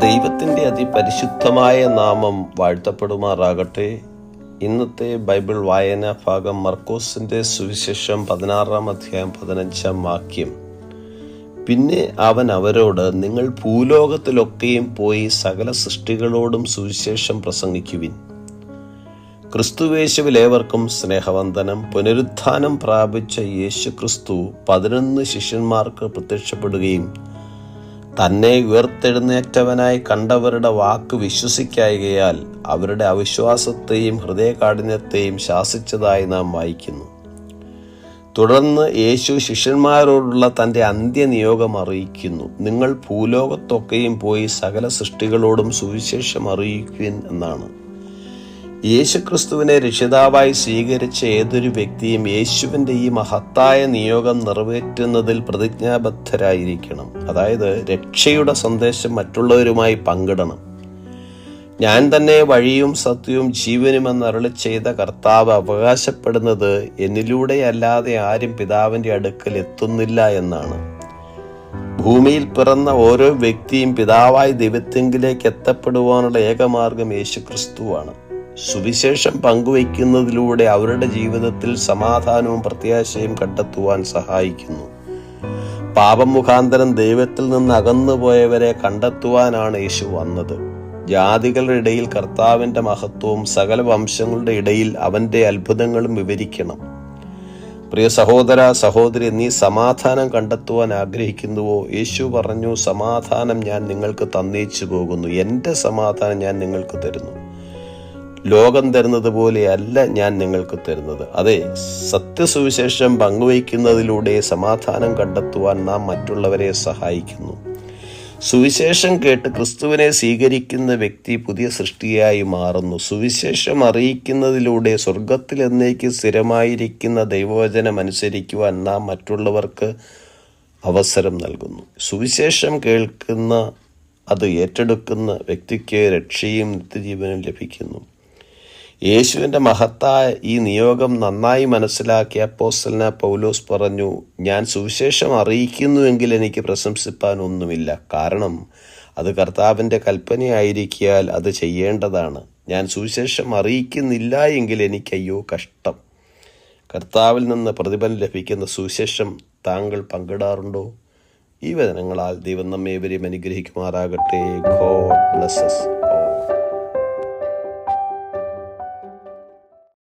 ദൈവത്തിന്റെ അതിപരിശുദ്ധമായ നാമം വാഴ്ത്തപ്പെടുമാറാകട്ടെ. ഇന്നത്തെ ബൈബിൾ വായന ഭാഗം മർക്കോസിന്റെ സുവിശേഷം പതിനാറാം അധ്യായം പതിനഞ്ചാം വാക്യം. പിന്നെ അവൻ അവരോട് നിങ്ങൾ ഭൂലോകത്തിലൊക്കെയും പോയി സകല സൃഷ്ടികളോടും സുവിശേഷം പ്രസംഗിക്കുവിൻ. ക്രിസ്തുവേശുവിലേവർക്കും സ്നേഹവന്ദനം. പുനരുത്ഥാനം പ്രാപിച്ച യേശു ക്രിസ്തു പതിനൊന്ന് ശിഷ്യന്മാർക്ക് പ്രത്യക്ഷപ്പെടുകയും തന്നെ ഉയർത്തെഴുന്നേറ്റവനായി കണ്ടവരുടെ വാക്ക് വിശ്വസിക്കായകയാൽ അവരുടെ അവിശ്വാസത്തെയും ഹൃദയകാഠിന്യത്തെയും ശാസിച്ചതായി നാം വായിക്കുന്നു. തുടർന്ന് യേശു ശിഷ്യന്മാരോടുള്ള തന്റെ അന്ത്യനിയോഗം അറിയിക്കുന്നു. നിങ്ങൾ ഭൂലോകത്തൊക്കെയും പോയി സകല സൃഷ്ടികളോടും സുവിശേഷം അറിയിക്കുവിൻ എന്നാണ്. യേശുക്രിസ്തുവിനെ രക്ഷിതാവായി സ്വീകരിച്ച ഏതൊരു വ്യക്തിയും യേശുവിന്റെ ഈ മഹത്തായ നിയോഗം നിറവേറ്റുന്നതിൽ പ്രതിജ്ഞാബദ്ധരായിരിക്കണം. അതായത് രക്ഷയുടെ സന്ദേശം മറ്റുള്ളവരുമായി പങ്കിടണം. ഞാൻ തന്നെ വഴിയും സത്യവും ജീവനുമെന്ന് അരളി ചെയ്ത കർത്താവ് അവകാശപ്പെടുന്നത് എന്നിലൂടെയല്ലാതെ ആരും പിതാവിന്റെ അടുക്കൽ എത്തുന്നില്ല എന്നാണ്. ഭൂമിയിൽ പിറന്ന ഓരോ വ്യക്തിയും പിതാവായി ദൈവത്തെങ്കിലേക്ക് എത്തപ്പെടുവാനുള്ള ഏകമാർഗം യേശുക്രിസ്തുവാണ്. സുവിശേഷം പങ്കുവയ്ക്കുന്നതിലൂടെ അവരുടെ ജീവിതത്തിൽ സമാധാനവും പ്രത്യാശയും കണ്ടെത്തുവാൻ സഹായിക്കുന്നു. പാപം മുഖാന്തരം ദൈവത്തിൽ നിന്ന് അകന്നുപോയവരെ കണ്ടെത്തുവാനാണ് യേശു വന്നത്. ജാതികളുടെ ഇടയിൽ കർത്താവിന്റെ മഹത്വവും സകല വംശങ്ങളുടെ ഇടയിൽ അവന്റെ അത്ഭുതങ്ങളും വിവരിക്കണം. പ്രിയ സഹോദര സഹോദരി നീ സമാധാനം കണ്ടെത്തുവാൻ ആഗ്രഹിക്കുന്നുവോ? യേശു പറഞ്ഞു സമാധാനം ഞാൻ നിങ്ങൾക്ക് തന്നേച്ചു പോകുന്നു. എന്റെ സമാധാനം ഞാൻ നിങ്ങൾക്ക് തരുന്നു. ലോകം തരുന്നത് പോലെയല്ല ഞാൻ നിങ്ങൾക്ക് തരുന്നത്. അതെ സത്യസുവിശേഷം പങ്കുവയ്ക്കുന്നതിലൂടെ സമാധാനം കണ്ടെത്തുവാൻ നാം മറ്റുള്ളവരെ സഹായിക്കുന്നു. സുവിശേഷം കേട്ട് ക്രിസ്തുവിനെ സ്വീകരിക്കുന്ന വ്യക്തി പുതിയ സൃഷ്ടിയായി മാറുന്നു. സുവിശേഷം അറിയിക്കുന്നതിലൂടെ സ്വർഗത്തിൽ എന്നേക്ക് സ്ഥിരമായിരിക്കുന്ന ദൈവവചനം അനുസരിക്കുവാൻ നാം മറ്റുള്ളവർക്ക് അവസരം നൽകുന്നു. സുവിശേഷം കേൾക്കുന്ന അത് ഏറ്റെടുക്കുന്ന വ്യക്തിക്ക് രക്ഷയും നിത്യജീവനും ലഭിക്കുന്നു. യേശുവിന്റെ മഹത്തായ ഈ നിയോഗം നന്നായി മനസ്സിലാക്കിയ അപ്പോസ്റ്റലിന പൗലോസ് പറഞ്ഞു ഞാൻ സുവിശേഷം അറിയിക്കുന്നുവെങ്കിൽ എനിക്ക് പ്രശംസിപ്പാൻ ഒന്നുമില്ല. കാരണം അത് കർത്താവിന്റെ കൽപ്പനയായിരിക്കിയാൽ അത് ചെയ്യേണ്ടതാണ്. ഞാൻ സുവിശേഷം അറിയിക്കുന്നില്ല എങ്കിൽ എനിക്ക് അയ്യോ കഷ്ടം. കർത്താവിൽ നിന്ന് പ്രതിഫലം ലഭിക്കുന്ന സുവിശേഷം താങ്കൾ പങ്കിടാറുണ്ടോ? ഈ വചനങ്ങളാൽ ദൈവം നമ്മെ ഇവരെയും അനുഗ്രഹിക്കുമാറാകട്ടെ. God blesses